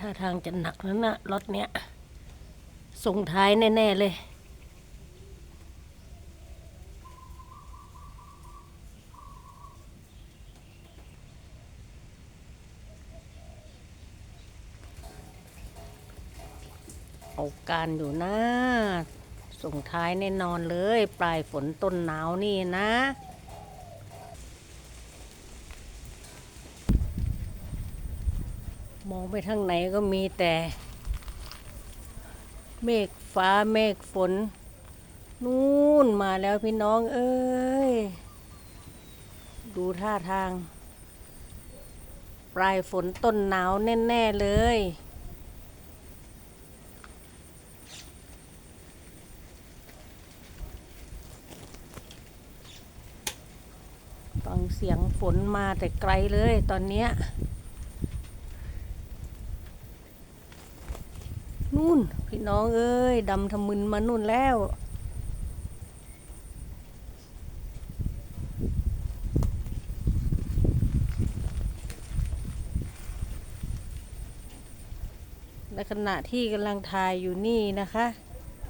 ท่าทางจะหนักแล้วนะรถเนี้ย ส่งท้ายแน่ ๆ เลย เอาการอยู่นะ ส่งท้ายแน่นอนเลย ปลายฝนต้นหนาวนี่นะ มองไปทางไหนก็มีแต่ เมฆฟ้าเมฆฝน นู่นมาแล้วพี่น้องเอ้ย ดูท่าทาง ปลายฝนต้นหนาวแน่ ๆ เลยฟังเสียงฝนมาแต่ไกลเลยตอนเนี้ย นู่น พี่น้องเอ้ยดำทะมึนมานู่นแล้วและขณะที่กำลังถ่ายอยู่นี่นะคะ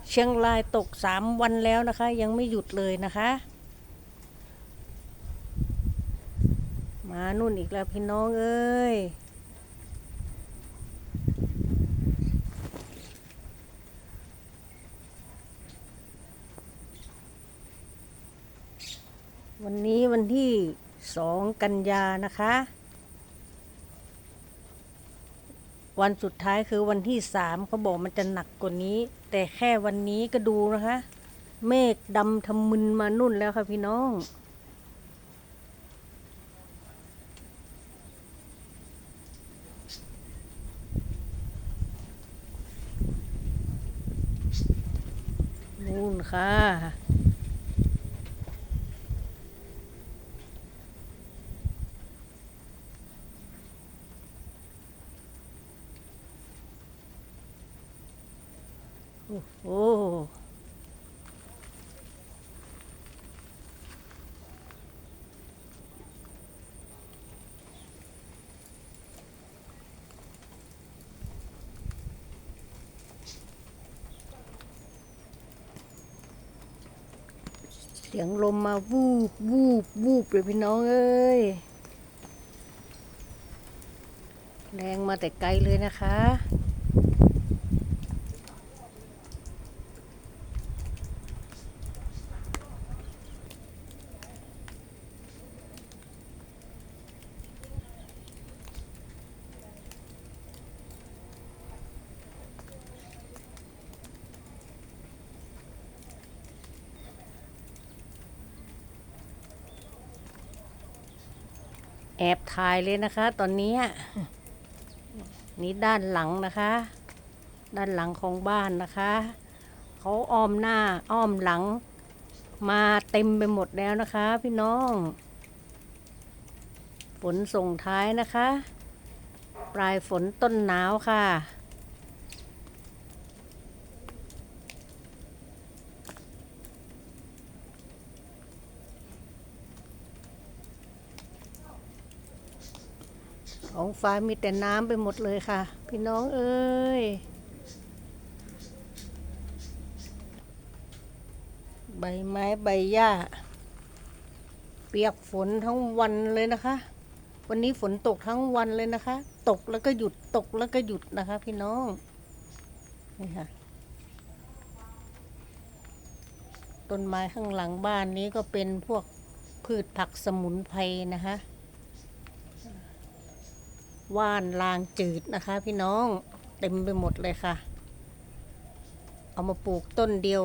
เชียงรายตกสามวันแล้วนะคะ ยังไม่หยุดเลยนะคะ มานู่นอีกแล้วพี่น้องเอ้ย วันนี้วัน ที่สองกันยานะคะ วันสุดท้ายคือวันที่สามเขาบอกมันจะหนักกว่านี้ แต่แค่วันนี้ก็ดูนะคะ เมฆดำทำมึนมานุ่นแล้วค่ะพี่น้องนู่นค่ะ โอ้โหเสียงลมมาวูบวูบวูบเลยพี่น้องเอ้ย แรงมาแต่ไกลเลยนะคะ แอบถ่ายเลยนะคะ ตอนนี้นี่ด้านหลังนะคะ ด้านหลังของบ้านนะคะเขาอ้อมหน้าอ้อมหลัง มาเต็มไปหมดแล้วนะคะ พี่น้องฝนส่งท้ายนะคะ ปลายฝนต้นหนาวค่ะ ท้องฟ้ามีแต่น้ำไปหมดเลยค่ะ พี่น้องเอ้ย ใบไม้ใบหญ้า เปียกฝนทั้งวันเลยนะคะ วันนี้ฝนตกทั้งวันเลยนะคะ ตกแล้วก็หยุดตกแล้วก็หยุดนะคะ พี่น้องนี่ค่ะต้นไม้ข้างหลังบ้านนี้ก็เป็นพวกพืชผักสมุนไพรนะคะ ว่านลางจืดนะคะ พี่น้องเต็มไปหมดเลยค่ะ เอามาปลูกต้นเดียว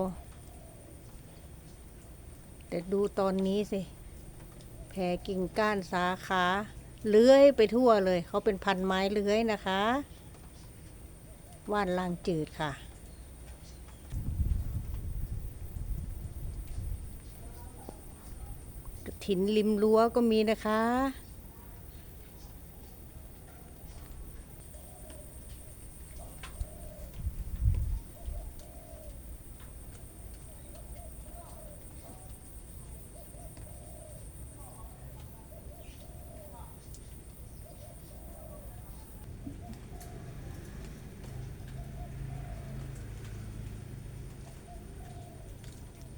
แต่ดูตอนนี้สิ แผ่กิ่งก้านสาขาเลื้อยไปทั่วเลย เขาเป็นพันไม้เลื้อยนะคะ ว่านลางจืดค่ะกระถินริมรั้วก็มีนะคะ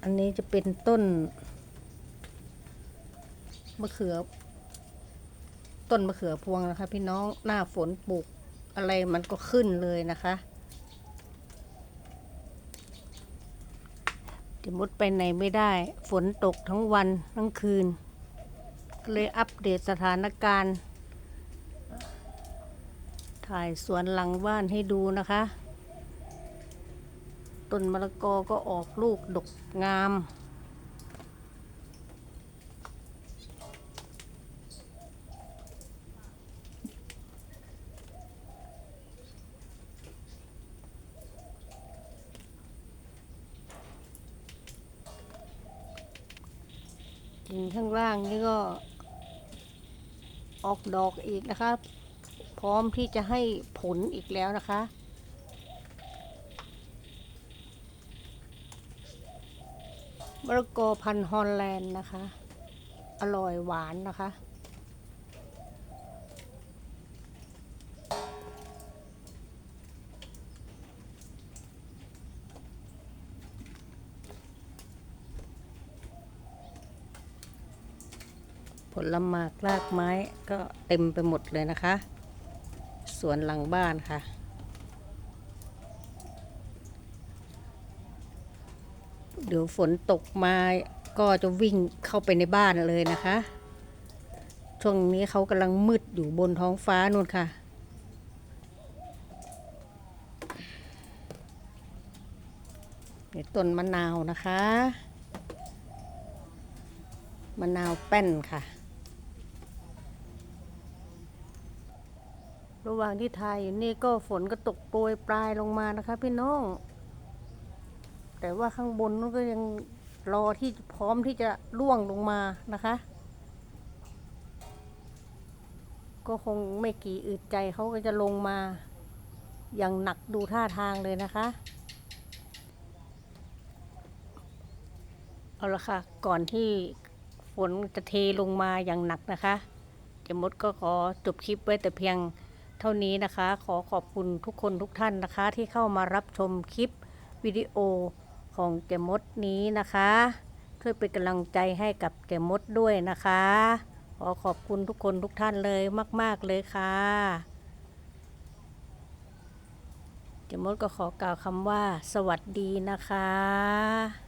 อันนี้จะเป็นต้นมะเขือ ต้นมะเขือพวงนะคะ พี่น้องหน้าฝนปลูกอะไรมันก็ขึ้นเลยนะคะเดี๋ยวมดไปไหนไม่ได้ ฝนตกทั้งวันทั้งคืน ก็เลยอัปเดตสถานการณ์ ถ่ายสวนหลังบ้านให้ดูนะคะ ต้นมะละกอก็ออกลูกดกงาม กิ่งข้างล่างนี่ก็ ออกดอกอีกนะคะ พร้อมที่จะให้ผลอีกแล้วนะคะ มะละกอพันธุ์ฮอลแลนด์นะคะ อร่อยหวานนะคะ ผลหมากรากไม้ก็เต็มไปหมดเลยนะคะ สวนหลังบ้านค่ะ เดี๋ยวฝนตกมาก็จะวิ่งเข้าไปในบ้านเลยนะคะ ช่วงนี้เขากำลังมืดอยู่บนท้องฟ้านู่นค่ะ นี่ต้นมะนาวนะคะ มะนาวแป้นค่ะ ระหว่างที่ถ่ายอยู่นี่ก็ฝนก็ตกโปรยปลายลงมานะคะพี่น้อง แต่ว่าข้างบนนู้นก็ยังรอที่พร้อมที่จะร่วงลงมานะคะ ก็คงไม่กี่อึดใจเขาก็จะลงมา อย่างหนักดูท่าทางเลยนะคะ เอาละค่ะ ก่อนที่ฝนจะเทลงมาอย่างหนักนะคะเจมดก็ขอจบคลิปไว้แต่เพียงเท่านี้นะคะ ขอขอบคุณทุกคนทุกท่านนะคะ ที่เข้ามารับชมคลิปวิดีโอ ของเจมดนี้นะคะ ช่วยเป็นกำลังใจให้กับเจมดด้วยนะคะ ขอขอบคุณทุกคนทุกท่านเลยมาก ๆเลยค่ะเจมดก็ขอกล่าวคำว่า สวัสดีนะคะ